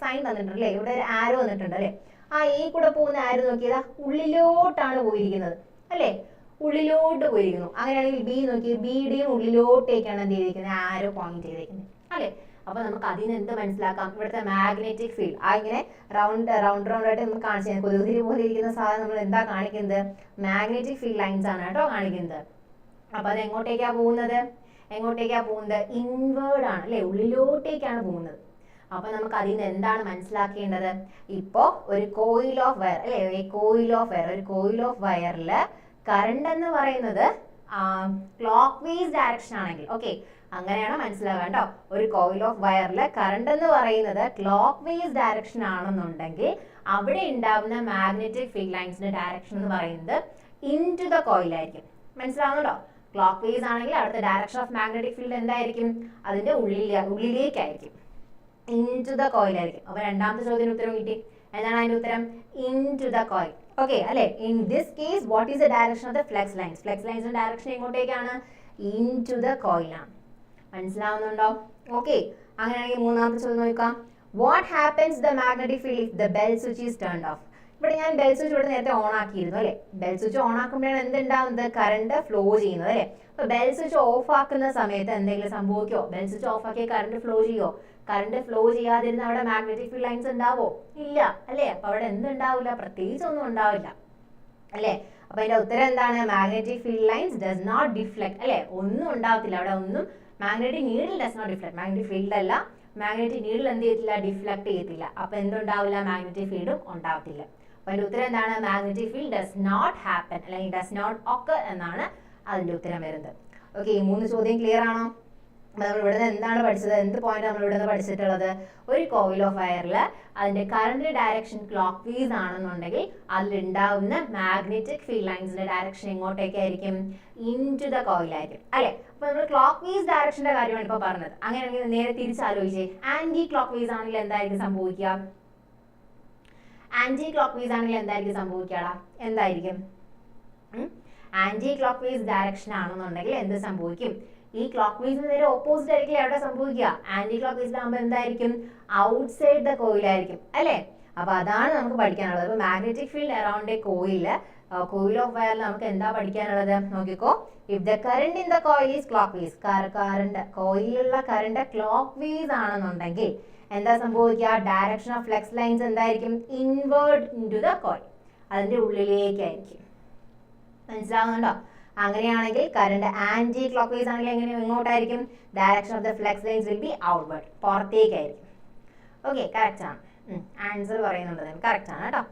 സൈൻ തന്നിട്ടുണ്ട് അല്ലേ? ഇവിടെ ഒരു ആരോ വന്നിട്ടുണ്ട് അല്ലേ? ആ എ കൂടെ പോകുന്ന ആരോ നോക്കിയതാ. ഉള്ളിലോട്ടാണ് പോയിരിക്കുന്നത്. അല്ലേ? ഉള്ളിലോട്ട് പോയിരിക്കുന്നു. അങ്ങനെയാണെങ്കിൽ ബി നോക്കി ബിയുടെയും ഉള്ളിലോട്ടേക്കാണ് എന്ത് ചെയ്തിരിക്കുന്നത്? ആരോ പോയിന്റ് ചെയ്തിരിക്കുന്നത്. അല്ലേ? അപ്പൊ നമുക്ക് അതിൽ നിന്ന് എന്ത് മനസ്സിലാക്കാം? ഇവിടുത്തെ മാഗ്നറ്റിക് ഫീൽഡ് ആ ഇങ്ങനെ റൗണ്ട് റൗണ്ട് റൗണ്ട് ആയിട്ട് നമുക്ക് കാണിച്ചു തരാം. കൊതുകുതിരി പോലെ ഇരിക്കുന്ന സാധനം നമ്മൾ എന്താ കാണിക്കുന്നത്? മാഗ്നറ്റിക് ഫീൽഡ് ലൈൻസ് ആണ് കേട്ടോ കാണിക്കുന്നത്. അപ്പൊ അത് എങ്ങോട്ടേക്കാ പോകുന്നത്? എങ്ങോട്ടേക്കാ പോകുന്നത്? ഇൻവേർഡ് ആണ് അല്ലെ? ഉള്ളിലോട്ടേക്കാണ് പോകുന്നത്. അപ്പൊ നമുക്ക് അതിൽ നിന്ന് എന്താണ് മനസ്സിലാക്കേണ്ടത്? ഇപ്പോ ഒരു കോയിൽ ഓഫ് വയർ അല്ലെ? കോയിൽ ഓഫ് വയർ ഒരു കോയിൽ ഓഫ് വയറിൽ കറണ്ട് എന്ന് പറയുന്നത് ക്ലോക്ക് വേസ് ഡയറക്ഷൻ ആണെങ്കിൽ. ഓക്കെ അങ്ങനെയാണ് മനസ്സിലാവുക കേട്ടോ. ഒരു കോയിൽ ഓഫ് വയറിൽ കറണ്ട് എന്ന് പറയുന്നത് ക്ലോക്ക് വേസ് ഡയറക്ഷൻ ആണെന്നുണ്ടെങ്കിൽ അവിടെ ഉണ്ടാവുന്ന മാഗ്നറ്റിക് ഫീൽഡ് ലൈൻസിന്റെ ഡയറക്ഷൻ എന്ന് പറയുന്നത് ഇൻ ടു ദ കോയിൽ ആയിരിക്കും. മനസ്സിലാവുന്നുണ്ടോ? ക്ലോക്ക് വേസ് ആണെങ്കിൽ അവിടുത്തെ ഡയറക്ഷൻ ഓഫ് മാഗ്നറ്റിക് ഫീൽഡ് എന്തായിരിക്കും? അതിന്റെ ഉള്ളിൽ ഉള്ളിലേക്കായിരിക്കും. ഇൻ ടു ദ കോയിൽ ആയിരിക്കും. അപ്പൊ രണ്ടാമത്തെ ചോദ്യത്തിന് ഉത്തരം കിട്ടി. എന്താണ് അതിന്റെ ഉത്തരം? ഇൻ ദ കോയിൽ ഓക്കെ അല്ലെ? In this case what is the direction of the flux lines flux ലൈൻസിന്റെ direction എങ്ങോട്ടേക്കാണ്? ഇൻ ടു ദ കോയിലാണ് മനസ്സിലാവുന്നുണ്ടോ? ഓക്കെ അങ്ങനെയാണെങ്കിൽ മൂന്നാമത്തെ ചോദ്യം നോക്കാം. What happens the magnetic field if the bell switch is turn off ഇവിടെ ഞാൻ ബെൽ സ്വിച്ച് ഇവിടെ നേരത്തെ ഓൺ ആക്കിയിരുന്നു അല്ലേ? ബെൽ സ്വിച്ച് ഓൺ ആക്കുമ്പോഴാണ് എന്തുണ്ടാവുന്നത്? കറണ്ട് ഫ്ലോ ചെയ്യുന്നത് അല്ലേ? അപ്പൊ ബെൽ സ്വിച്ച് ഓഫ് ആക്കുന്ന സമയത്ത് എന്തെങ്കിലും സംഭവിക്കോ ബെൽ സ്വിച്ച് ഓഫ് ആക്കിയ കറണ്ട് ഫ്ലോ ചെയ്യോ കറണ്ട് ഫ്ലോ ചെയ്യാതിരുന്ന അവിടെ മാഗ്നറ്റിക് ഫീൽഡ് ലൈൻസ് ഉണ്ടാവോ? ഇല്ല അല്ലേ? അപ്പൊ അവിടെ എന്തുണ്ടാവില്ല? പ്രത്യേകിച്ച് ഒന്നും ഉണ്ടാവില്ല അല്ലേ? അപ്പൊ അതിന്റെ ഉത്തരം എന്താണ്? Magnetic field lines does not deflect അല്ലേ? ഒന്നും ഉണ്ടാവത്തില്ല. അവിടെ ഒന്നും magnetic needle does not deflect magnetic field അല്ല. മാഗ്നറ്റിക് നീഡിൽ എന്ത് ചെയ്യത്തില്ല? ഡിഫ്ലക്ട് ചെയ്യത്തില്ല. അപ്പൊ എന്തുണ്ടാവില്ല? മാഗ്നറ്റിക് ഫീൽഡും ഉണ്ടാവത്തില്ല. അപ്പൊ അതിന്റെ ഉത്തരം എന്താണ്? Magnetic field does not happen അല്ലെങ്കിൽ ഡസ് നോട്ട് ഒക്കെ എന്നാണ് അതിന്റെ ഉത്തരം വരുന്നത്. ഓക്കെ ഈ മൂന്ന് ചോദ്യം ക്ലിയർ ആണോ? അപ്പൊ ഇവിടെ നിന്ന് എന്താണ് പഠിച്ചത്? എന്ത് പോയിന്റ് നമ്മൾ ഇവിടെ നിന്ന് പഠിച്ചിട്ടുള്ളത്? ഒരു കോയിൽ ഓഫ് വയറിൽ അതിന്റെ കറണ്ട് ഡയറക്ഷൻ ക്ലോക്ക് വീസ് ആണെന്നുണ്ടെങ്കിൽ അതിലുണ്ടാവുന്ന മാഗ്നറ്റിക് ഫീൽഡ് ലൈൻസിന്റെ ഡയറക്ഷൻ എങ്ങോട്ടേക്കായിരിക്കും ടു ദ കോയിലായിരിക്കും അല്ലെ? അപ്പൊ നമ്മൾ ക്ലോക്ക് വീസ് ഡയറക്ഷന്റെ കാര്യമാണ് ഇപ്പൊ പറഞ്ഞത്. അങ്ങനെയാണെങ്കിൽ നേരെ തിരിച്ചാലോചിച്ചേ. ആന്റി ക്ലോക്ക് വീസ് ആണെങ്കിൽ എന്തായിരിക്കും സംഭവിക്കുക? ആന്റി ക്ലോക്ക് വീസ് ആണെങ്കിൽ എന്തായിരിക്കും സംഭവിക്കാടാ എന്തായിരിക്കും? ആന്റി ക്ലോക്ക് വീസ് ഡയറക്ഷൻ ആണെന്നുണ്ടെങ്കിൽ എന്ത് സംഭവിക്കും? ഈ ക്ലോക്ക് വൈസ് നേരെ ഓപ്പോസിറ്റ് ആയിരിക്കില്ല എവിടെ സംഭവിക്കുക? ആന്റി ക്ലോക്ക് വൈസിലാകുമ്പോൾ എന്തായിരിക്കും? ഔട്ട് സൈഡ് ദ കോയിൽ ആയിരിക്കും അല്ലേ? അപ്പൊ അതാണ് നമുക്ക് പഠിക്കാനുള്ളത്. അപ്പൊ magnetic field around a coil coil of വയറിൽ നമുക്ക് എന്താ പഠിക്കാനുള്ളത്? നോക്കിക്കോ. If the current in the coil is clockwise current കോയിലുള്ള current clockwise ആണെന്നുണ്ടെങ്കിൽ എന്താ സംഭവിക്കുക? ഡയറക്ഷൻ ഓഫ് ഫ്ലെക്സ് ലൈൻസ് എന്തായിരിക്കും? Inward into the coil അതിന്റെ ഉള്ളിലേക്കായിരിക്കും മനസ്സിലാവുന്നുണ്ടോ? അങ്ങനെയാണെങ്കിൽ കറണ്ട് ആന്റി ക്ലോക്ക് വൈസ് ആണെങ്കിൽ എങ്ങനെ എങ്ങോട്ടായിരിക്കും direction of the flux lines will be outward പുറത്തേക്കായിരിക്കും. Okay correct ആണ്. ആൻസർ പറയുന്നുണ്ട് കറക്റ്റ് ആണ് കേട്ടോ.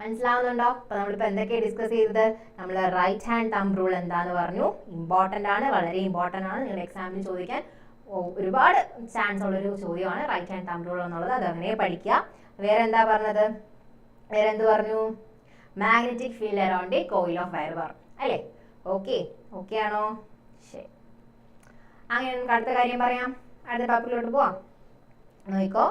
മനസ്സിലാവുന്നുണ്ടോ? അപ്പൊ നമ്മളിപ്പോ എന്തൊക്കെ ഡിസ്കസ് ചെയ്തത്? നമ്മൾ റൈറ്റ് ഹാൻഡ് തമ്പ് റൂൾ എന്താന്ന് പറഞ്ഞു. ഇമ്പോർട്ടന്റ് ആണ് വളരെ ഇമ്പോർട്ടന്റ് ആണ്. നിങ്ങളുടെ എക്സാമിന് ചോദിക്കാൻ ഒരുപാട് ചാൻസ് ഉള്ളൊരു ചോദ്യമാണ് റൈറ്റ് ഹാൻഡ് തമ്പ് റൂൾ എന്നുള്ളത്. അത് അങ്ങനെ പഠിക്കുക. വേറെ എന്താ പറഞ്ഞത്? വേറെ എന്ത് പറഞ്ഞു magnetic field around coil of wire പറഞ്ഞു അല്ലേ? ഓക്കെ ഓക്കെ ആണോ? അങ്ങനെ നമുക്ക് അടുത്ത കാര്യം പറയാം. അടുത്ത ടോപ്പിലോട്ട് പോവാം. നോക്കിക്കോ.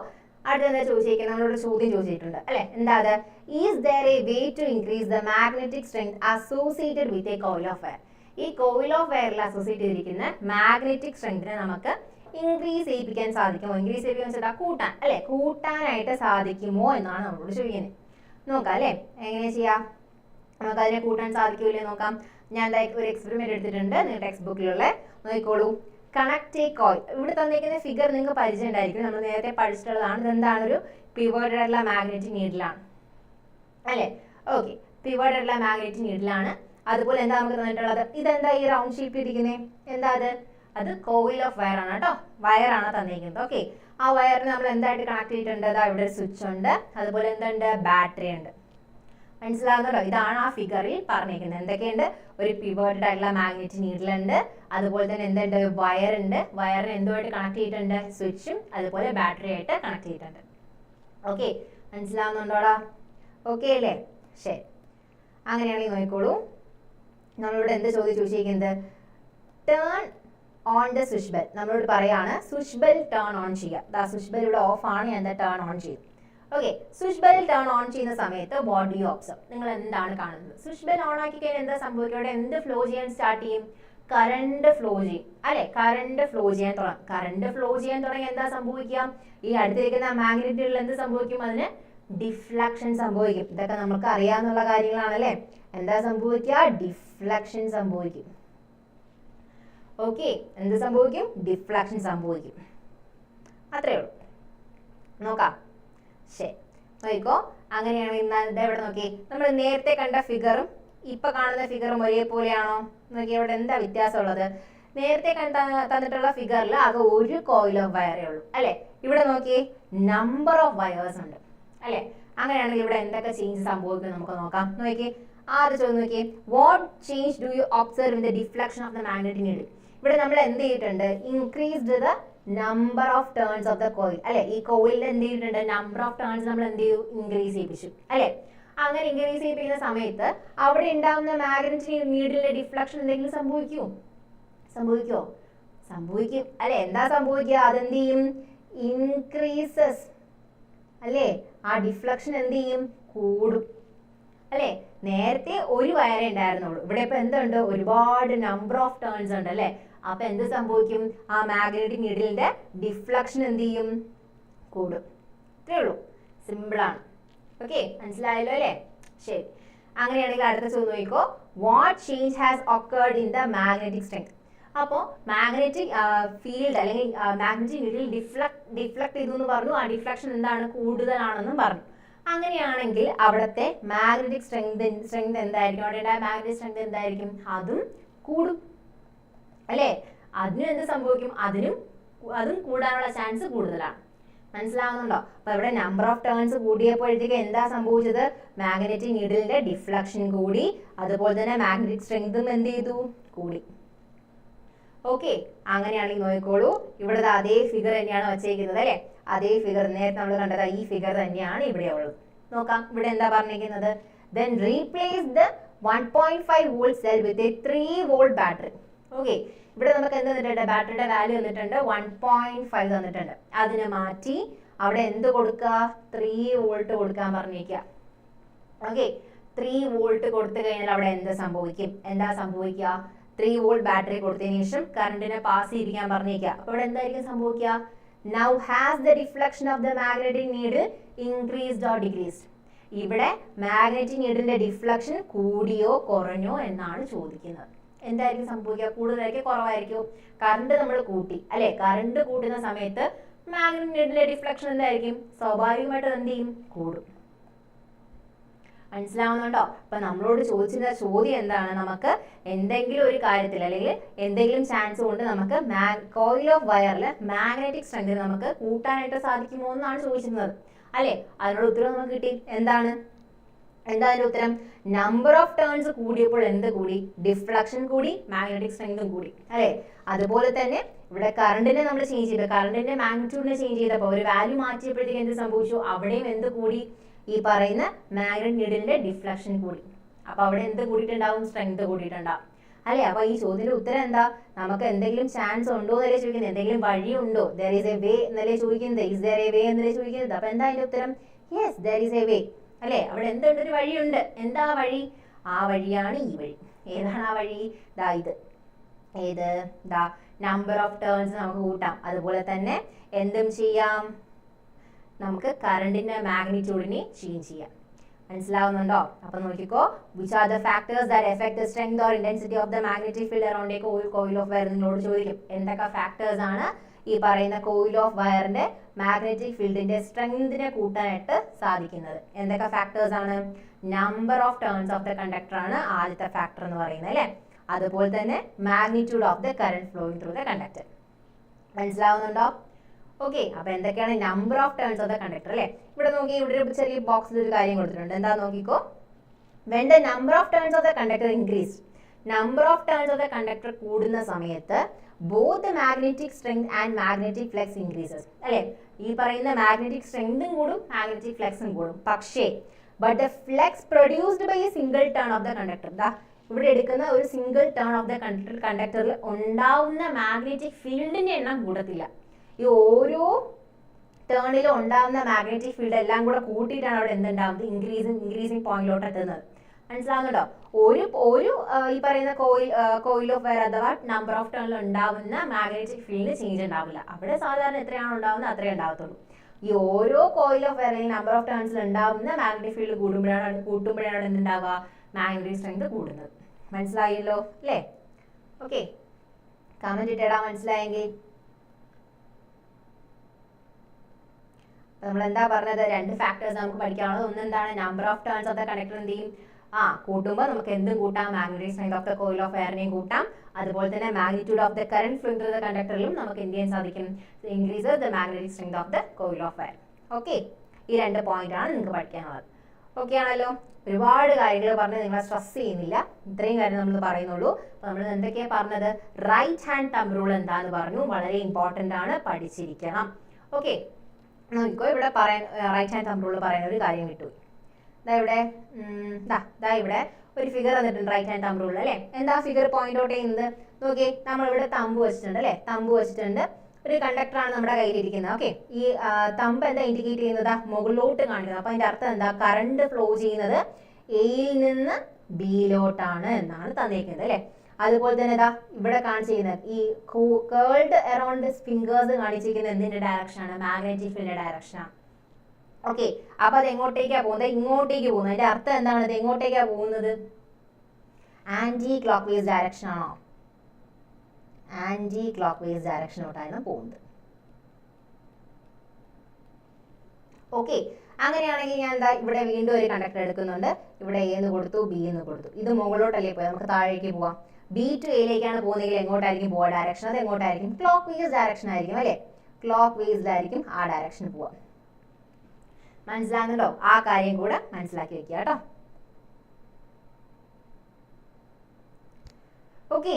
അടുത്ത എന്താ ചോദിച്ചിരിക്കുന്നത് നമ്മളോട് ചോദ്യം ചോദിച്ചിട്ടുണ്ട്. അല്ലെ? എന്താ അത്? Is there a way to increase the magnetic strength associated with a coil of wire ഈ കോയിൽ ഓഫ് വയറിൽ അസോസിയേറ്റ് ചെയ്തിരിക്കുന്ന മാഗ്നറ്റിക് സ്ട്രെങ്തിനെ നമുക്ക് ഇൻക്രീസ് ചെയ്യിപ്പിക്കാൻ സാധിക്കുമോ? ഇൻക്രീസ് ചെയ്യിപ്പിക്കാൻ വെച്ചാൽ കൂട്ടാൻ അല്ലെ? കൂട്ടാനായിട്ട് സാധിക്കുമോ എന്നാണ് നമ്മളോട് ചോദിക്കുന്നത്. നോക്കാം അല്ലെ? എങ്ങനെ ചെയ്യാം? നമുക്ക് അതിനെ കൂട്ടാൻ സാധിക്കൂലേ നോക്കാം. ഞാൻ ഒരു എക്സ്പെരിമെന്റ് എടുത്തിട്ടുണ്ട്. നിങ്ങൾ ടെക്സ്റ്റ് ബുക്കിലുള്ള നോക്കിക്കോളൂ. കണക്ട് എ കോയിൽ ഇവിടെ തന്നിരിക്കുന്ന ഫിഗർ നിങ്ങൾക്ക് പരിചയം ഉണ്ടായിരിക്കും. നമ്മൾ നേരത്തെ പഠിച്ചിട്ടുള്ളതാണ്. ഇതെന്താണ് ഒരു പിവേർഡ് ആയിട്ടുള്ള മാഗ്നറ്റിക് നീഡിലാണ് അല്ലേ? ഓക്കെ പിവേർഡ് ആയിട്ടുള്ള മാഗ്നറ്റിക് നീഡിലാണ് അതുപോലെ എന്താ നമുക്ക് തന്നിട്ടുള്ളത്? ഇതെന്താ ഈ റൗണ്ട് ഷേപ്പ് ഇരിക്കുന്നത് എന്താ അത്? അത് കോയിൽ ഓഫ് വയർ ആണ് കേട്ടോ. വയർ ആണ് തന്നിരിക്കുന്നത്. ഓക്കെ ആ വയറിന് നമ്മൾ എന്തായിട്ട് കണക്ട് ചെയ്തിട്ടുണ്ട്? അതാ ഇവിടെ സ്വിച്ച് ഉണ്ട്. അതുപോലെ എന്തുണ്ട്? ബാറ്ററി ഉണ്ട്. മനസ്സിലാകുന്നുണ്ടോ ഇതാണ് ആ ഫിഗറിൽ പറഞ്ഞിരിക്കുന്നത് എന്തൊക്കെയുണ്ട്? ഒരു പിവേർഡ് ആയിട്ടുള്ള മാഗ്നറ്റിക് നീഡിൽ ഉണ്ട് അതുപോലെ തന്നെ എന്തുണ്ട്? വയർ ഉണ്ട്. വയറിന് എന്തുമായിട്ട് കണക്ട് ചെയ്തിട്ടുണ്ട്? സ്വിച്ചും അതുപോലെ ബാറ്ററി ആയിട്ട് കണക്ട് ചെയ്തിട്ടുണ്ട്. ഓക്കെ മനസ്സിലാവുന്നുണ്ടോടാ? ഓക്കെ അല്ലേ? ശരി. അങ്ങനെയാണെങ്കിൽ നോക്കിക്കോളൂ. നമ്മളോട് എന്ത് ചോദ്യം ചോദിച്ചിരിക്കുന്നത്? Turn on the switch bell നമ്മളോട് പറയാണ് സ്വിച്ച് ബെൽ ടേൺ ഓൺ ചെയ്യുക. സ്വിച്ച് ബെൽ ഇവിടെ ഓഫ് ആണ്. ഞാൻ ടേൺ ഓൺ ചെയ്തു okay switch bell turn on ചെയ്യുന്ന സമയത്ത് ബോഡി ഡു നിങ്ങൾ എന്താണ് കാണുന്നത്? സ്വിച്ച് ബെൽ ഓൺ ആക്കി കഴിഞ്ഞാൽ എന്താ സംഭവിക്കുക? അവിടെ എന്ത് ഫ്ലോ ചെയ്യാൻ സ്റ്റാർട്ട് ചെയ്യും? കറണ്ട് ഫ്ലോ ചെയ്യും. അല്ലെ? കറണ്ട് ഫ്ലോ ചെയ്യാൻ തുടങ്ങും. കറണ്ട് ഫ്ലോ ചെയ്യാൻ തുടങ്ങി എന്താ സംഭവിക്കുക? ഈ അടുത്തിരിക്കുന്ന മാഗ്നറ്റുകളിൽ എന്ത് സംഭവിക്കും? അതിന് ഡിഫ്ലക്ഷൻ സംഭവിക്കും. ഇതൊക്കെ നമുക്ക് അറിയാവുന്ന കാര്യങ്ങളാണ് അല്ലേ? എന്താ സംഭവിക്കുക? ഡിഫ്ലക്ഷൻ സംഭവിക്കും. ഓക്കെ എന്ത് സംഭവിക്കും? ഡിഫ്ലക്ഷൻ സംഭവിക്കും. അത്രേ ഉള്ളൂ. നോക്കാം. ശരി. നോക്കിക്കോ. അങ്ങനെയാണെങ്കിൽ ഇന്ന് ഇവിടെ നോക്കി? നമ്മൾ നേരത്തെ കണ്ട ഫിഗറും ഇപ്പൊ കാണുന്ന ഫിഗറും ഒരേപോലെയാണോ? നോക്കി ഇവിടെ എന്താ വ്യത്യാസമുള്ളത്? നേരത്തെ കണ്ട തന്നിട്ടുള്ള ഫിഗറിൽ ആകെ ഒരു കോയിൽ ഓഫ് വയറേ ഉള്ളൂ. അല്ലെ? ഇവിടെ നോക്കി നമ്പർ ഓഫ് വയേഴ്സ് ഉണ്ട്. അല്ലെ? അങ്ങനെയാണെങ്കിൽ ഇവിടെ എന്തൊക്കെ ചേഞ്ച് സംഭവിക്കും നമുക്ക് നോക്കാം. നോക്കി ആദ്യം ചോദ്യം നോക്കി what change do you observe in the deflection of the magnetic needle ഇവിടെ നമ്മൾ എന്ത് ചെയ്തിട്ടുണ്ട്? Increased the number of turns of the coil അല്ലെ? ഈ കോയിലിൽ എന്ത് ചെയ്തിട്ടുണ്ട് നമ്പർ ഓഫ് ടേൺസ് നമ്മൾ എന്ത് ചെയ്തു? ഇൻക്രീസ് ചെയ്യിപ്പിച്ചു. അല്ലെ? അങ്ങനെ ഇൻക്രീസ് ചെയ്യിപ്പിക്കുന്ന സമയത്ത് അവിടെ ഉണ്ടാകുന്ന മാഗ്നറ്റിക് നീഡിലെ ഡിഫ്ലക്ഷൻ എന്തെങ്കിലും സംഭവിക്കുമോ സംഭവിക്കുമോ സംഭവിക്കും. അല്ലെ? എന്താ സംഭവിക്കുക? അതെന്ത് ചെയ്യും? ഇൻക്രീസസ് അല്ലേ? ആ ഡിഫ്ലക്ഷൻ എന്ത് ചെയ്യും? കൂടും. അല്ലേ? നേരത്തെ ഒരു വയറേ ഉണ്ടായിരുന്നുള്ളൂ. ഇവിടെ ഇപ്പൊ എന്തുണ്ട്? ഒരുപാട് നമ്പർ ഓഫ് ടേൺസ് ഉണ്ട്. അല്ലേ? അപ്പൊ എന്ത് സംഭവിക്കും? ആ മാഗ്നറ്റിക് നീഡിലിന്റെ ഡിഫ്ലക്ഷൻ എന്ത് ചെയ്യും? കൂടും. ഇത്രേ ഉള്ളൂ. സിമ്പിൾ ആണ്. ഓക്കെ മനസ്സിലായല്ലോ അല്ലേ? ശരി. അങ്ങനെയാണെങ്കിൽ അടുത്ത ചോദ്യം നോക്കിക്കോ. What change has occurred in the magnetic strength അപ്പോൾ മാഗ്നറ്റിക് ഫീൽഡ് അല്ലെങ്കിൽ മാഗ്നറ്റിക് നീഡിൽ ഡിഫ്ലക്ട് ഡിഫ്ലക്ട് ചെയ്തു എന്ന് പറഞ്ഞു. ആ ഡിഫ്ലക്ഷൻ എന്താണ്? കൂടുതലാണെന്നും പറഞ്ഞു. അങ്ങനെയാണെങ്കിൽ അവിടുത്തെ മാഗ്നറ്റിക് സ്ട്രെങ്ത് സ്ട്രെങ്ത് എന്തായിരിക്കും? അവിടെ മാഗ്നറ്റിക് സ്ട്രെങ്ത് എന്തായിരിക്കും? അതും കൂടും. അല്ലേ? അതിനും എന്ത് സംഭവിക്കും? അതിനും അതും കൂടാനുള്ള ചാൻസ് കൂടുതലാണ്. മനസ്സിലാവുന്നുണ്ടോ? അപ്പൊ ഇവിടെ നമ്പർ ഓഫ് ടേൺസ് കൂടിയപ്പോഴത്തേക്ക് എന്താ സംഭവിച്ചത്? മാഗ്നറ്റിക് നീഡിലിന്റെ ഡിഫ്ലക്ഷൻ കൂടി അതുപോലെ തന്നെ മാഗ്നറ്റിക് സ്ട്രെങ്തും എന്ത് ചെയ്തു? കൂടി. ഓക്കെ അങ്ങനെയാണെങ്കിൽ നോക്കിക്കോളൂ. ഇവിടെ അതേ ഫിഗർ തന്നെയാണ് വച്ചേക്കുന്നത് അല്ലെ? അതേ ഫിഗർ നേരത്തെ നമ്മൾ കണ്ടത് ഈ ഫിഗർ തന്നെയാണ് ഇവിടെ ഉള്ളത്. നോക്കാം ഇവിടെ എന്താ പറഞ്ഞിരിക്കുന്നത് then replace the one point five volt cell with a three volt battery okay ഇവിടെ നമുക്ക് എന്ത് തന്നിട്ടുണ്ട് ബാറ്ററിയുടെ വാല്യൂ തന്നിട്ടുണ്ട് വൺ പോയിന്റ് ഫൈവ് തന്നിട്ടുണ്ട് അതിനെ മാറ്റി അവിടെ എന്ത് കൊടുക്കുക ത്രീ വോൾട്ട് കൊടുക്കാൻ പറഞ്ഞേക്കുക ഓക്കെ ത്രീ വോൾട്ട് കൊടുത്തു കഴിഞ്ഞാൽ അവിടെ എന്ത് സംഭവിക്കും? എന്താ സംഭവിക്കുക ത്രീ വോൾട്ട് ബാറ്ററി കൊടുത്തതിന് ശേഷം കറണ്ടിനെ പാസ് ചെയ്തിരിക്കാൻ പറഞ്ഞേക്കുക അപ്പോൾ ഇവിടെ എന്തായിരിക്കും സംഭവിക്കുക now has the reflection of the magnetic need increased or decreased ഇവിടെ മാഗ്നറ്റിക് നീഡിന്റെ ഡിഫ്ലക്ഷൻ കൂടിയോ കുറഞ്ഞോ എന്നാണ് ചോദിക്കുന്നത്. എന്തായിരിക്കും സംഭവിക്കുക? കൂടുതലായിരിക്കും കുറവായിരിക്കും. കറണ്ട് നമ്മൾ കൂട്ടി. അല്ലെ? കറണ്ട് കൂട്ടുന്ന സമയത്ത് മാഗ്നറ്റിന്റെ ഡിഫ്ലക്ഷൻ എന്തായിരിക്കും? സ്വാഭാവികമായിട്ട് എന്ത് ചെയ്യും? കൂടും. മനസ്സിലാവുന്നുണ്ടോ? അപ്പൊ നമ്മളോട് ചോദിച്ചിരുന്ന ചോദ്യം എന്താണ്? നമുക്ക് എന്തെങ്കിലും ഒരു കാര്യത്തിൽ അല്ലെങ്കിൽ എന്തെങ്കിലും ചാൻസ് കൊണ്ട് നമുക്ക് കോയിൽ ഓഫ് വയറിൽ മാഗ്നറ്റിക് സ്ട്രെങ്ത് നമുക്ക് കൂട്ടാനായിട്ട് സാധിക്കുമോ എന്നാണ് ചോദിച്ചിരുന്നത്. അല്ലെ? അതിനുള്ള ഉത്തരം നമുക്ക് കിട്ടി. എന്താണ്? എന്താ അതിന്റെ ഉത്തരം? നമ്പർ ഓഫ് ടേൺസ് കൂടിയപ്പോൾ എന്ത് കൂടി? ഡിഫ്ലക്ഷൻ കൂടി മാഗ്നറ്റിക് സ്ട്രെങ്തും കൂടി. അല്ലെ? അതുപോലെ തന്നെ ഇവിടെ കറണ്ടിനെ നമ്മൾ ചേഞ്ച് ചെയ്ത. കറണ്ടിന്റെ മാഗ്നിറ്റ്യൂഡിനെ ചേഞ്ച് ചെയ്തപ്പോൾ ഒരു വാല്യൂ മാറ്റിയപ്പോഴത്തേക്ക് എന്ത് സംഭവിച്ചു? അവിടെയും എന്ത് കൂടി? ഈ പറയുന്ന മാഗ്നറ്റ് നീഡിലിന്റെ ഡിഫ്ലക്ഷൻ കൂടി. അപ്പൊ അവിടെ എന്ത് കൂടിയിട്ടുണ്ടാവും? സ്ട്രെങ്ത് കൂടിയിട്ടുണ്ടാവും. അല്ലെ? അപ്പൊ ഈ ചോദ്യത്തിന്റെ ഉത്തരം എന്താ? നമുക്ക് എന്തെങ്കിലും ചാൻസ് ഉണ്ടോ എന്നല്ലേ ചോദിക്കുന്നത്. എന്തെങ്കിലും വഴി ഉണ്ടോ? ദർ ഈസ് എ വേ എന്നല്ലേ ചോദിക്കുന്നത്. ഇസ് ദർ എ വേ എന്നല്ലേ ചോദിക്കുന്നത്? അപ്പൊ എന്താ അതിന്റെ ഉത്തരം? Yes there is a way അല്ലെ? അവിടെ എന്തുണ്ട് ഒരു വഴിയുണ്ട്. എന്താ വഴി? ആ വഴിയാണ് ഈ വഴി. ഏതാണ് ആ വഴി? ദാ ഇത്. ഏത്? ദാ. നമ്പർ ഓഫ് ടേൺസ് നമുക്ക് കൂട്ടാം. അതുപോലെ തന്നെ എന്തും ചെയ്യാം. നമുക്ക് കറണ്ടിന്റെ മാഗ്നിറ്റ്യൂഡിനെ ചേഞ്ച് ചെയ്യാം. മനസ്സിലാവുന്നുണ്ടോ? അപ്പൊ നോക്കിക്കോ. Which are the factors that affect strength or intensity of the magnetic field around a coil coil of wire നിങ്ങളോട് ചോദിക്കും. എന്തൊക്കെ ഫാക്ടേഴ്സ് ആണ് ഈ പറയുന്ന കോയിൽ ഓഫ് വയറിന്റെ മാഗ്നറ്റിക് ഫീൽഡിന്റെ സ്ട്രെങ്തിനെ കൂട്ടാനായിട്ട് സാധിക്കുന്നത്. എന്തൊക്കെ ഫാക്ടേഴ്സ് ആണ്? Number of turns of the conductor ആണ് ആദ്യത്തെ ഫാക്ടർ എന്ന് പറയുന്നത് അല്ലേ? അതുപോലെ തന്നെ magnitude of the current flowing through the conductor മനസ്സിലാവുന്നുണ്ടോ? ഓക്കെ അപ്പൊ എന്തൊക്കെയാണ് number of turns of the conductor അല്ലേ? ഇവിടെ നോക്കി ഇവിടെ ഒരു ചെറിയ ബോക്സിൽ ഒരു കാര്യം കൊടുത്തിട്ടുണ്ട്. എന്താ നോക്കിക്കോ? When the number of turns of the conductor increase number of turns of the conductor കൂടുന്ന സമയത്ത് both magnetic strength and magnetic flux increases അല്ലെ? ഈ പറയുന്ന മാഗ്നറ്റിക് സ്ട്രെങ്തും കൂടും മാഗ്നറ്റിക് ഫ്ലെക്സും കൂടും. പക്ഷേ but the flux produced by a single turn of the conductor ദാ ഇവിടെ എടുക്കുന്ന ഒരു single turn of the conductor കണ്ടക്ടറിൽ ഉണ്ടാവുന്ന മാഗ്നറ്റിക് ഫീൽഡിന്റെ എണ്ണം കൂടത്തില്ല. ഈ ഓരോ ടേണിലും ഉണ്ടാവുന്ന മാഗ്നറ്റിക് ഫീൽഡ് എല്ലാം കൂടെ കൂട്ടിയിട്ടാണ് അവിടെ എന്തുണ്ടാവുന്നത്? ഇൻക്രീസിങ് ഇൻക്രീസിങ് പോയിന്റിലോട്ട് എത്തുന്നത്. മനസ്സിലാവുന്നുണ്ടോ? ഒരു ഒരു ഈ പറയുന്ന കോയിൽ കോയിൽ ഓഫ് വെയർ അഥവാ നമ്പർ ഓഫ് ടേണിൽ ഉണ്ടാവുന്ന മാഗ്നറ്റിക് ഫീൽഡ് ചേഞ്ച് ഉണ്ടാവില്ല. അവിടെ സാധാരണ എത്രയാണ് ഉണ്ടാവുന്നത് അത്രേ ഉണ്ടാവത്തുള്ളൂ. ഈ ഓരോ കോയിൽ ഓഫ് വെയർ അല്ലെങ്കിൽ നമ്പർ ഓഫ് ടേൺസിൽ ഉണ്ടാവുന്ന മാഗ്നറ്റിക് ഫീൽഡ് കൂടുമ്പോഴാണ് കൂട്ടുമ്പോഴാണ് എന്തുണ്ടാവുക? മാഗ്നറ്റിക് സ്ട്രെങ്ത് കൂടുന്നത്. മനസ്സിലായല്ലോ? അല്ലേ? ഓക്കെ കമന്റ് ഇട്ടേടാ മനസ്സിലായെങ്കിൽ. നമ്മൾ എന്താ പറഞ്ഞത്? രണ്ട് ഫാക്ടേഴ്സ് നമുക്ക് പഠിക്കാനുള്ളത്. ഒന്ന് എന്താണ്? Number of turns of the conductor എന്ത് ചെയ്യും? ആ കൂട്ടുമ്പോൾ നമുക്ക് എന്തും കൂട്ടാം? Magnetic strength of the coil of എയറിനെയും കൂട്ടാം. അതുപോലെ തന്നെ magnitude of the current flow through the കണ്ടക്ടറിലും നമുക്ക് എന്ത് ചെയ്യാൻ സാധിക്കും? Increase the magnetic strength of the coil of wire okay ഈ രണ്ട് പോയിന്റ് ആണ് നിങ്ങൾക്ക് പഠിക്കാനുള്ളത്. ഓക്കെ ആണല്ലോ? ഒരുപാട് കാര്യങ്ങൾ പറഞ്ഞ് നിങ്ങളെ സ്ട്രെസ് ചെയ്യുന്നില്ല. ഇത്രയും കാര്യം നമ്മൾ പറയുന്നുള്ളൂ. അപ്പോൾ നമ്മൾ എന്തൊക്കെയാണ് പറഞ്ഞത്? റൈറ്റ് ഹാൻഡ് തമ്പ് റൂൾ എന്താന്ന് പറഞ്ഞു. വളരെ ഇമ്പോർട്ടന്റ് ആണ്. പഠിച്ചിരിക്കണം. ഓക്കെ നോക്കിക്കോ ഇവിടെ പറയാൻ റൈറ്റ് ഹാൻഡ് തമ്പ് റൂൾ പറയുന്ന ഒരു കാര്യം കിട്ടും. ദാ ഇവിടെ ദാ ദാ ഇവിടെ ഒരു ഫിഗർ തന്നിട്ടുണ്ട് റൈറ്റ് ഹാൻഡ് തമ്പ് റൂൾ അല്ലേ? എന്താ ഫിഗർ പോയിന്റ് ഔട്ട് ചെയ്യുന്നത്? നോക്കി നമ്മൾ ഇവിടെ തമ്പ് വെച്ചിട്ടുണ്ട് അല്ലേ? തമ്പ് വെച്ചിട്ടുണ്ട്. ഒരു കണ്ടക്ടറാണ് നമ്മുടെ കയ്യിലിരിക്കുന്നത് ഓക്കെ ഈ തമ്പ് എന്താ ഇൻഡിക്കേറ്റ് ചെയ്യുന്നത്? മുകളിലോട്ട് കാണിക്കുന്നത് അപ്പൊ അതിന്റെ അർത്ഥം എന്താ? കറണ്ട് ഫ്ലോ ചെയ്യുന്നത് എയിൽ നിന്ന് ബിയിലോട്ടാണ് എന്നാണ് തന്നിരിക്കുന്നത് അല്ലേ? അതുപോലെ തന്നെ ഇതാ ഇവിടെ കാണിച്ചിരിക്കുന്നത് ഈ കേൾഡ് അറൗണ്ട് ഫിംഗേഴ്സ് കാണിച്ചിരിക്കുന്നത് എന്തിന്റെ ഡയറക്ഷൻ ആണ്? മാഗ്നറ്റിക് ഫീൽഡിന്റെ ഡയറക്ഷൻ ആണ്. ഓക്കെ. അപ്പൊ അത് എങ്ങോട്ടേക്കാ പോകുന്നത്? ഇങ്ങോട്ടേക്ക് പോകുന്നത് അതിന്റെ അർത്ഥം എന്താണ്? ഇത് എങ്ങോട്ടേക്കാ പോകുന്നത്? ആന്റി ക്ലോക്ക് വൈസ് ഡയറക്ഷൻ ആണോ? ആന്റി ക്ലോക്ക് വൈസ് ഡയറക്ഷനോട്ടാണ് പോകുന്നത്. ഓക്കെ. അങ്ങനെയാണെങ്കിൽ ഞാൻ എന്താ ഇവിടെ വീണ്ടും ഒരു കണ്ടക്ടർ എടുക്കുന്നുണ്ട്. ഇവിടെ എ എന്ന് കൊടുത്തു ബി എന്ന് കൊടുത്തു. ഇത് മുകളിലോട്ടല്ലേ പോയി? നമുക്ക് താഴേക്ക് പോവാം. ബി ടു എയിലേക്കാണ് പോകുന്നതെങ്കിൽ എങ്ങോട്ടായിരിക്കും പോവാ ഡയറക്ഷൻ അത് എങ്ങോട്ടായിരിക്കും ക്ലോക്ക് വൈസ് ഡയറക്ഷൻ ആയിരിക്കും അല്ലേ? ക്ലോക്ക് വേസിലായിരിക്കും ആ ഡയറക്ഷൻ പോവാം മനസ്സിലാകുന്നുണ്ടോ? ആ കാര്യം കൂടെ മനസ്സിലാക്കി വെക്കുക കേട്ടോ. ഓക്കെ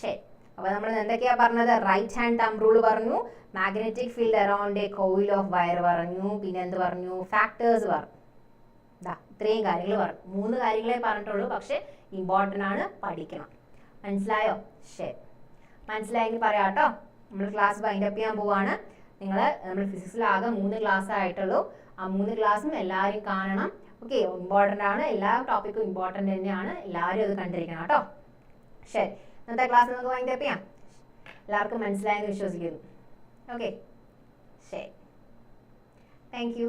ശരി. അപ്പൊ നമ്മൾ എന്തൊക്കെയാ പറഞ്ഞത്? റൈറ്റ് ഹാൻഡ് തം റൂൾ പറഞ്ഞു. Magnetic field around a coil of wire പറഞ്ഞു. പിന്നെ എന്ത് പറഞ്ഞു? ഫാക്ടേഴ്സ് പറഞ്ഞു. ദാ ഇത്രയും കാര്യങ്ങൾ പറഞ്ഞു. മൂന്ന് കാര്യങ്ങളെ പറഞ്ഞിട്ടുള്ളൂ പക്ഷെ ഇമ്പോർട്ടന്റ് ആണ് പഠിക്കണം. മനസ്സിലായോ? ശരി. മനസ്സിലായെങ്കിൽ പറയാം കേട്ടോ. നമ്മൾ ക്ലാസ് വൈൻഡ് അപ്പ് ചെയ്യാൻ പോവാണ്. നിങ്ങൾ നമ്മൾ ഫിസിക്സിലാകെ മൂന്ന് ക്ലാസ് ആയിട്ടുള്ളൂ. ആ മൂന്ന് ക്ലാസ്സും എല്ലാവരും കാണണം. ഓക്കെ ഇമ്പോർട്ടന്റ് ആണ്. എല്ലാ ടോപ്പിക്കും ഇമ്പോർട്ടന്റ് തന്നെയാണ്. എല്ലാവരും അത് കണ്ടിരിക്കണം കേട്ടോ. ശരി. ഇന്നത്തെ ക്ലാസ് നമുക്ക് വൈൻഡ് അപ്പ് ചെയ്യാം. എല്ലാവർക്കും മനസ്സിലായെന്ന് വിശ്വസിക്കുന്നു. ഓക്കെ ശരി. Thank you